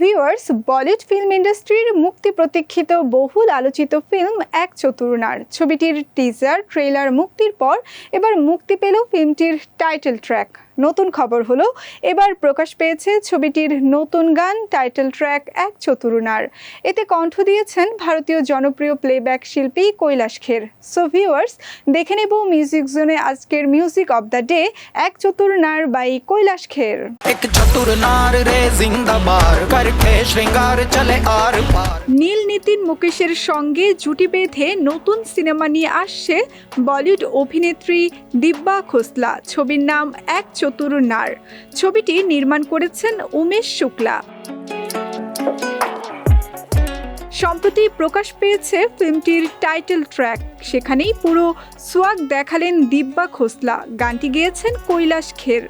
Viewers Bollywood film ইন্ডাস্ট্রির মুক্তি প্রতীক্ষিত বহুল আলোচিত ফিল্ম এক চতুর্নার ছবিটির টিজার ট্রেলার মুক্তির পর এবার মুক্তি পেল ফিল্মটির টাইটেল ট্র্যাক নতুন খবর হলো, এবার প্রকাশ পেয়েছে ছবিটির নতুন গান টাইটেল ট্র্যাক এক চতুর্নার এতে কণ্ঠ দিয়েছেন ভারতীয় জনপ্রিয় প্লেব্যাক শিল্পী কৈলাস খের। সো ভিউয়ার্স দেখে নেব মিউজিক জোনে আজকের মিউজিক অব দ্য ডে এক চতুর্নার বাই কৈলাস খের। নীল নীতিন মুকেশের সঙ্গে জুটি বেঁধে নতুন সিনেমা নিয়ে আসছে বলিউড অভিনেত্রী দিব্যা খোসলা, ছবির নাম এক চতুর নার। ছবিটি নির্মাণ করেছেন উমেশ শুক্লা। সম্প্রতি প্রকাশ পেয়েছে ফিল্মটির টাইটেল ট্র্যাক। সেখানেই পুরো সোয়াগ দেখালেন দিব্যা খোসলা, গানটি গেয়েছেন কৈলাস খের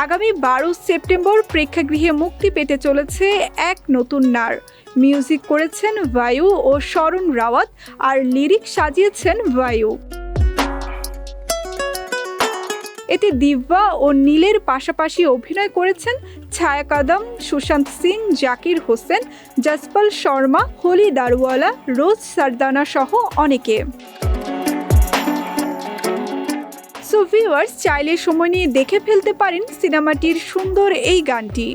আগামী বারো সেপ্টেম্বর প্রেক্ষাগৃহে মুক্তি পেতে চলেছে এক নতুন নার। মিউজিক করেছেন বায়ু ও শরণ রাওয়াত আর লিরিক সাজিয়েছেন বায়ু এতে দিব্যা ও নীলের পাশাপাশি অভিনয় করেছেন ছায়া কাদম, সুশান্ত সিং, জাকির হোসেন, জসপাল শর্মা, হোলি দারওয়ালা, রোজ সারদানা সহ অনেকে। সো ভিউয়ার্স চাইলে সময় নিয়ে দেখে ফেলতে পারেন সিনেমাটির সুন্দর এই গানটি।